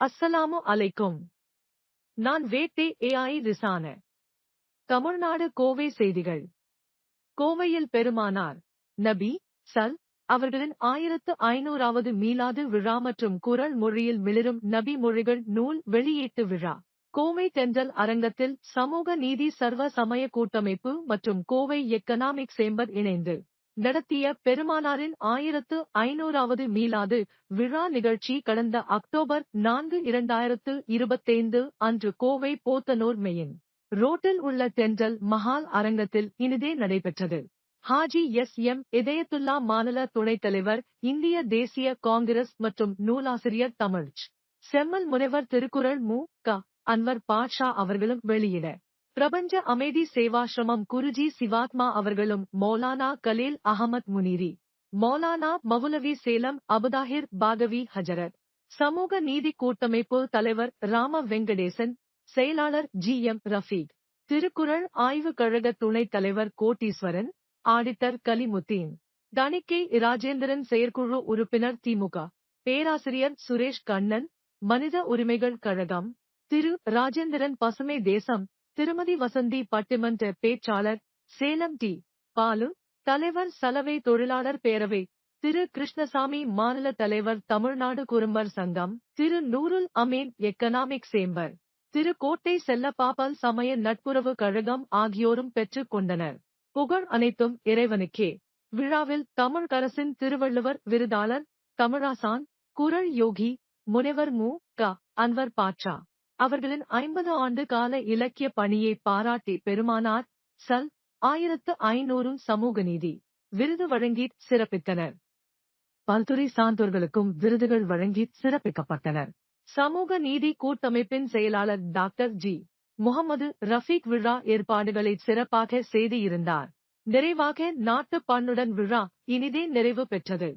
அஸ்ஸலாமு அலைக்கும். நான் வேட்டை ஏஐ ரிசான. தமிழ்நாடு கோவை செய்திகள். கோவையில் பெருமானார் நபி சல் அவர்களின் ஆயிரத்து ஐநூறாவது மீளாது விழா மற்றும் குரல் மொழியில் மிளிரும் நபி மொழிகள் நூல் வெளியீட்டு விழா. கோவை தென்றல் அரங்கத்தில் சமூக நீதி சர்வ சமய கூட்டமைப்பு மற்றும் கோவை எக்கனாமிக் சேம்பர் இணைந்து. நடத்திய பெருமானாரின் ஆயிரத்து ஐநூறாவது மீலாது விழா நிகழ்ச்சி கடந்த அக்டோபர் நான்கு இரண்டாயிரத்து இருபத்தைந்து அன்று கோவை போத்தனூர் மெயின் ரோட்டில் உள்ள தென்றல் மஹால் அரங்கத்தில் இனிதே நடைபெற்றது. ஹாஜி எஸ் எம் இதயத்துல்லா மாநில துணைத் தலைவர் இந்திய தேசிய காங்கிரஸ் மற்றும் நூலாசிரியர் தமிழ்ச் செம்மல் முனைவர் திருக்குறள் மு க. அன்வர் பாட்ஷா அவர்களும் வெளியிட பிரபஞ்ச அமைதி சேவாசிரமம் குருஜி சிவாத்மா அவர்களும் மௌலானா கலீல் அகமத் முனீரி மௌலானா மவுலவி சேலம் அபுதாஹிர் பாகவி ஹஜரத் சமூக நீதி கூட்டமைப்பு தலைவர் ராம வெங்கடேசன் செயலாளர் ஜி எம் ரஃபீக் திருக்குறள் ஆய்வு கழக துணைத் தலைவர் கோட்டீஸ்வரன் ஆடிட்டர் கலிமுத்தீன் தணிக்கை இராஜேந்திரன் செயற்குழு உறுப்பினர் திமுக பேராசிரியர் சுரேஷ் கண்ணன் மனித உரிமைகள் கழகம் திரு. ராஜேந்திரன் பசுமை தேசம் திருமதி வசந்தி பட்டிமன்ற பேச்சாளர் சேலம் டி. பாலு தலைவர் சலவை தொழிலாளர் பேரவை திரு. கிருஷ்ணசாமி மாநில தலைவர் தமிழ்நாடு குறும்பர் சங்கம் திரு. Noorul Ameen economic chamber Thiru. கோட்டை செல்லப்பாப்பல் சமய நட்புறவு கழகம் ஆகியோரும் பெற்றுக் கொண்டனர். புகழ் அனைத்தும் இறைவனுக்கே. விழாவில் தமிழ்கரசின் திருவள்ளுவர் விருதாளர் தமிழாசான் குரல் யோகி முனைவர் மு. க. அன்வர் பாட்சா அவர்களின் ஐம்பது ஆண்டு கால இலக்கிய பணியை பாராட்டி பெருமானார் சல் ஆயிரத்து ஐநூறு சமூக நீதி விருது வழங்கி சிறப்பித்தனர். பல்துறை சான்றோர்களுக்கும் விருதுகள் வழங்கி சிறப்பிக்கப்பட்டனர். சமூக நீதி கூட்டமைப்பின் செயலாளர் டாக்டர் ஜி. முகமது ரஃபீக் விழா ஏற்பாடுகளை சிறப்பாக செய்திருந்தார். நிறைவாக நாட்டு பண்ணுடன் விழா இனிதே நிறைவு பெற்றது.